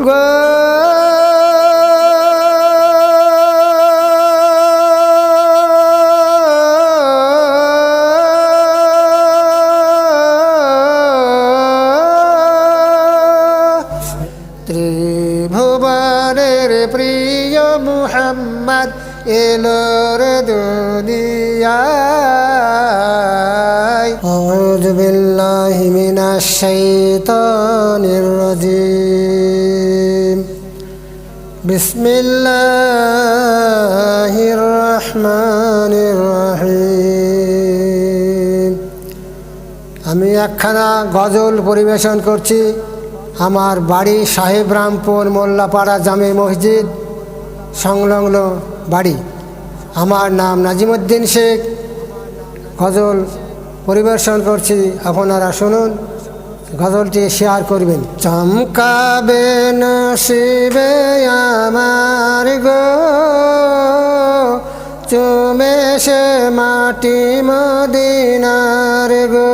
গো ত্রিভুবনের প্রিয় মুহাম্মদ এলোর দুনিয়ায় أعوذ بالله من الشيطان بسم الله الرحمن الرحيم আমি একখানা গজল পরিবেশন করছি আমার বাড়ি সাহেব রামপুর মোল্লাপাড়া জামে মসজিদ সংলগ্ন বাড়ি আমার নাম নাজিমুদ্দিন শেখ গজল পরিবেশন করছি আপনারা শুনুন গজলটি শেয়ার করবেন। চমকাবে নসিবে আমার গো, চুমে সে মাটি মদিনার গো।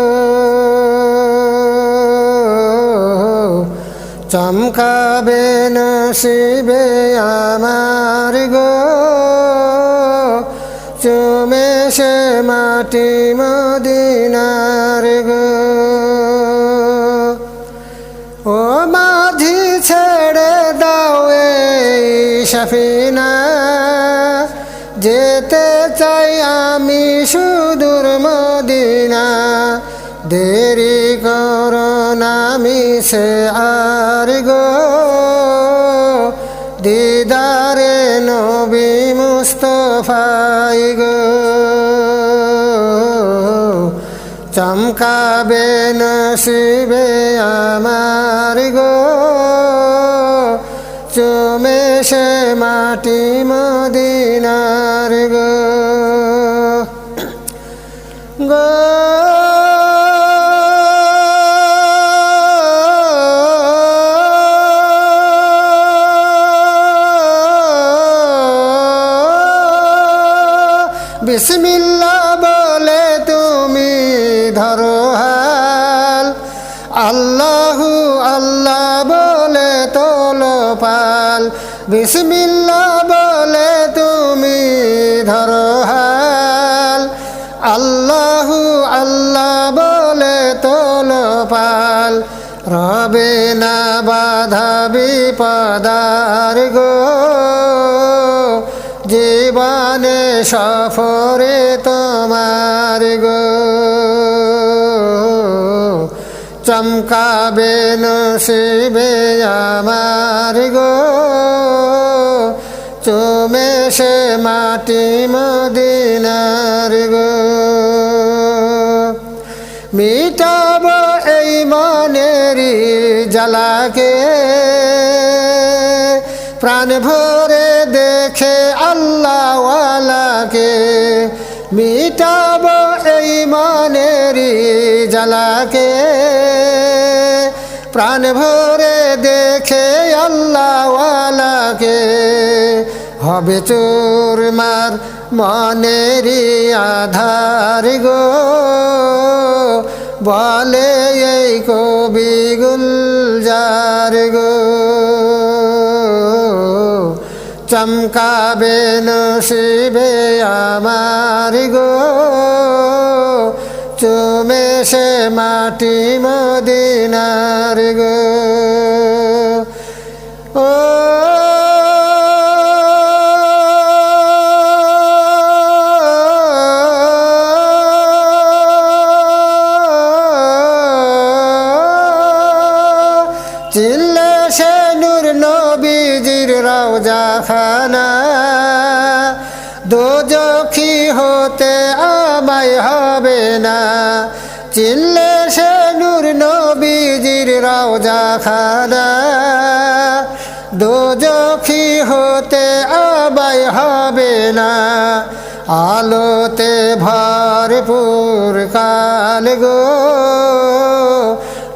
চমকাবে নসিবে আমার গো, চুমে সে মাটি মদিনার সফিনা যেতে চাই আমি সুদূর মদিনা। দেরি করো নামি সে আর গো। দিদারে নবী মুস্তফাই গো। চমকাবে নসিবে আমার গো। চুমে সে মাটি মদিনার গো। গো। বিসমিল্লা বিসমিল্লা বলে তুমি ধরো হাল আল্লাহু আল্লাহ বলে তোলো পাল রবে না বাধা বিপদার গো। জীবনে সফরে তোমার গো। চমকাবে নসিবে আমার গো। চুমে সে মাটি মদিনার গো। মিটাব এই মনেরই জ্বালাকে। প্রাণ ভরে দেখে আল্লাহওয়ালাকে মিটাব এই মনেরই জ্বালাকে। প্রাণ ভরে দেখে হবে চোর মার মনেরই আধার গো। বলে এই কবি গুলজার গো। চমকাবে নসিবে আমার গো। চুমে সে মাটি মদিনার গো। ও নবীজির রওজা খানা দোজখি হতে আমায় হবে না। চিল্লে সে নূর নবীজির রওজা খানা দোজখি হতে আমায় হবে না। আলোতে ভরপুর কাল গো।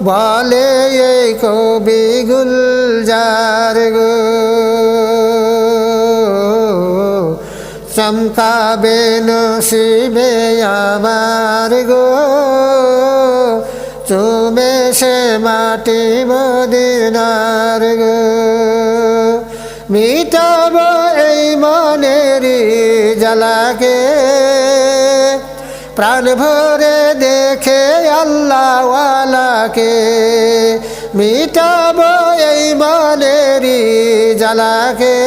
বলে এই কবি গুলজার গো। চমকাবে নসিবে আমার গো। চুমে সে মাটি মদিনার গো। মিটাব এই মনেরই জ্বালাকে। প্রাণ ভরে দেখে আল্লাহওয়ালাকে মিটাব এই মনেরই জ্বালাকে।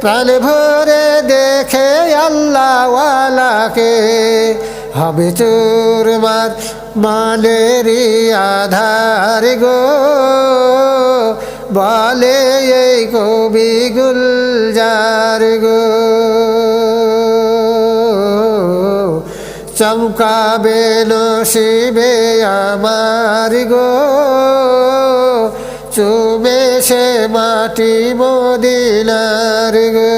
প্রাণ ভরে দেখে আল্লাহওয়ালাকে হবে চুরমার মানেরই আধার গো। বলে এই কবি গুলজার গো। চমকাবে নসিবে আমার গো। চুবে সে মাটি মদিনার গো।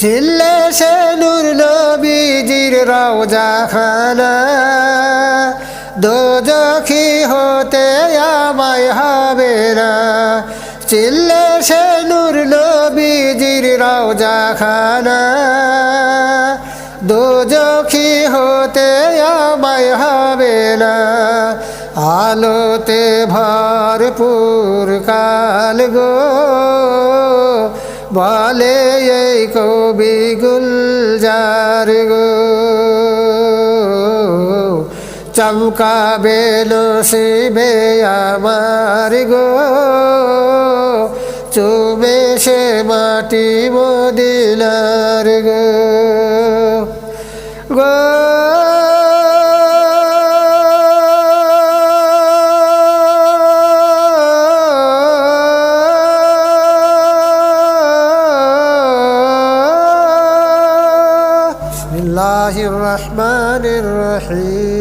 চিল্লে সে নূর নবীজির রওজা খানা দোজখি হতে আমায় হবে না। চিল্লে সে নূর নবীজির রওজা খানা আলোতে ভরপুর কাল গো। বলে এই কবি গুলজার গো। চমকাবে নসিবে আমার গো। চুবে সে মাটি মদিনার গো গো। الله الرحمن الرحيم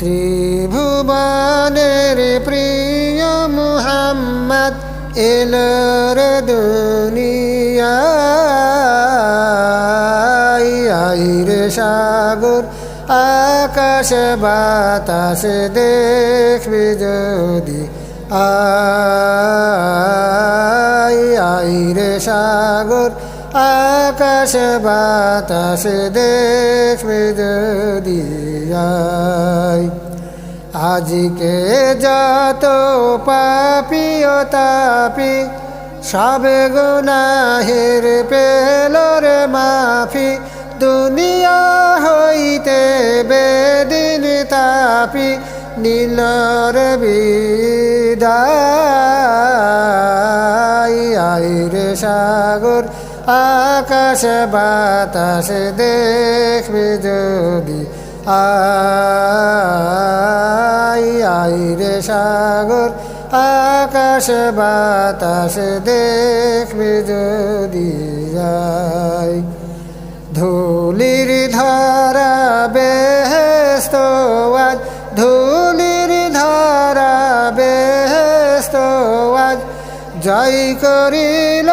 ত্রিভুবনের প্রিয় মুহাম্মদ এলর দুনিয়ায় আইরে সাগর আকাশ বাতাস দেখবি যদি আই আই রে সাগর, আকাশ বাতাস দেখবে যদি আই আজকে যত পাপি ও তাপি, সবে গুনাহের পেলর মাফি, দুনিয়া হইতে বেদিন তাপি নীলর বিদায়। আইরে সাগর, আকাশ, বাতাস দেখবে যদি আই আইরে সাগর, আকাশ, বাতাস দেখবে যদি যাই ধুলির ধারা আজ জয় করিল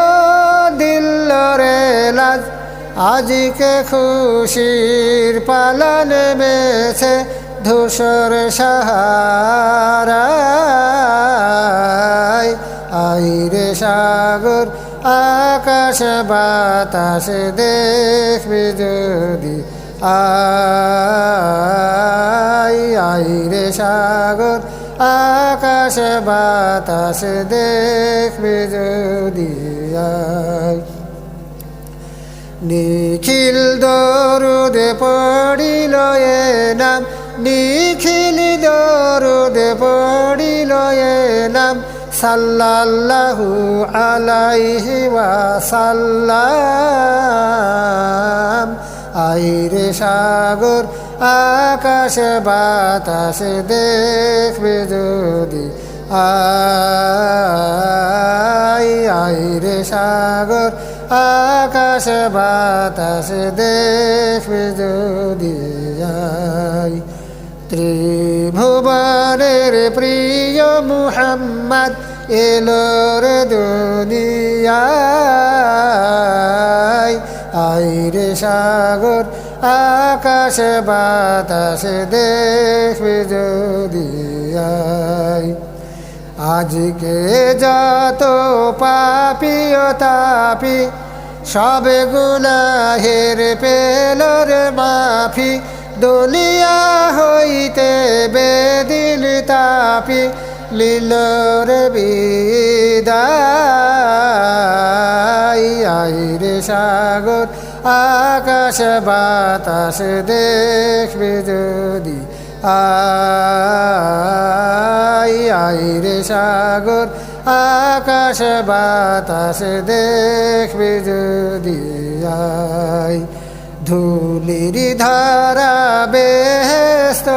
দিল রে লাজ, আজকে খুশির পালন মেছে ধূসর সাহারায় আইরে সাগর, আকাশ বাতাস দেখবে যদি আই আইরে সাগর আকাশ বাতাস দেখবে যদি নিখিল দরুদ পড়িল এ নাম, নিখিল দরুদ পড়িল এ নাম, সাল্লাল্লাহু আলাইহি ওয়াসাল্লাম। আইরে সাগর আকাশ বাতাস দেখবে যদি আই আইরে সাগর, আকাশ বাতাস দেখবে যদি যাই ত্রিভুবনের প্রিয় মুহাম্মদ এলোর দুনিয়ায় আইরে সাগর আকাশ বাতাস দেখবে যদি আই। আজকে যত পাপি ও তাপি, সব গুনাহের পেলর মাফি দলিয়া হইতে বেদিল তাপি লীল রে বিদায়। আই রে সাগর আকাশ বাতাস দেখবে যদি আই আই রে সাগর, আকাশ বাতাস দেখবে যদি আই। ধুলির ধারা বেহস্ত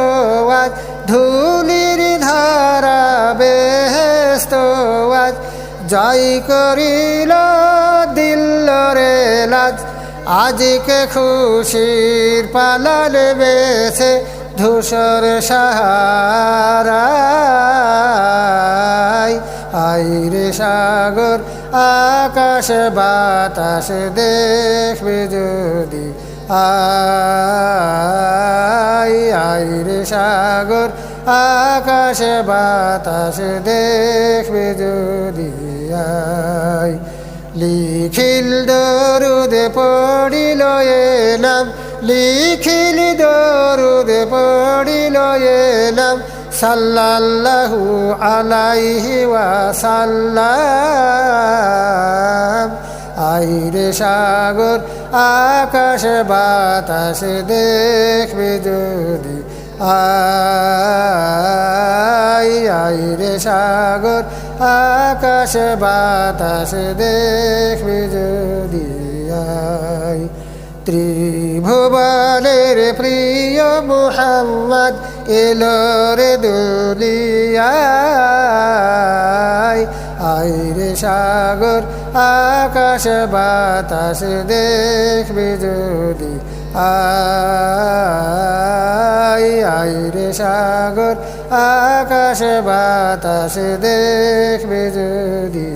ধুলির ধারা বেহস্ত আজ যাই করিল দিল রে লাজ আজকে খুশির পালাল বেছে ধূসর সাহারাই আইরে সাগর, আকাশ, বাতাস দেখবে যদি আই আইরে সাগর, আকাশ, বাতাস দেখবে যদি আই লিখিল দরুদ পড়িল এলাম লিখিল দরুদ পড়িল এলাম সাল্লাল্লাহু আলাইহি ওয়াসাল্লাম। আইরে সাগর, আকাশ, বাতাস দেখবে যদি আই আইরে সাগর, আকাশ বাতাস দেখবে যদি আই। ত্রিভুবনের প্রিয় মুহাম্মদ এলো রে দুলিয়ায় আইরে সাগর, আকাশ বাতাস দেখবে যদি আই আইরে সাগর আকাশ বাতাস দেখবে যদি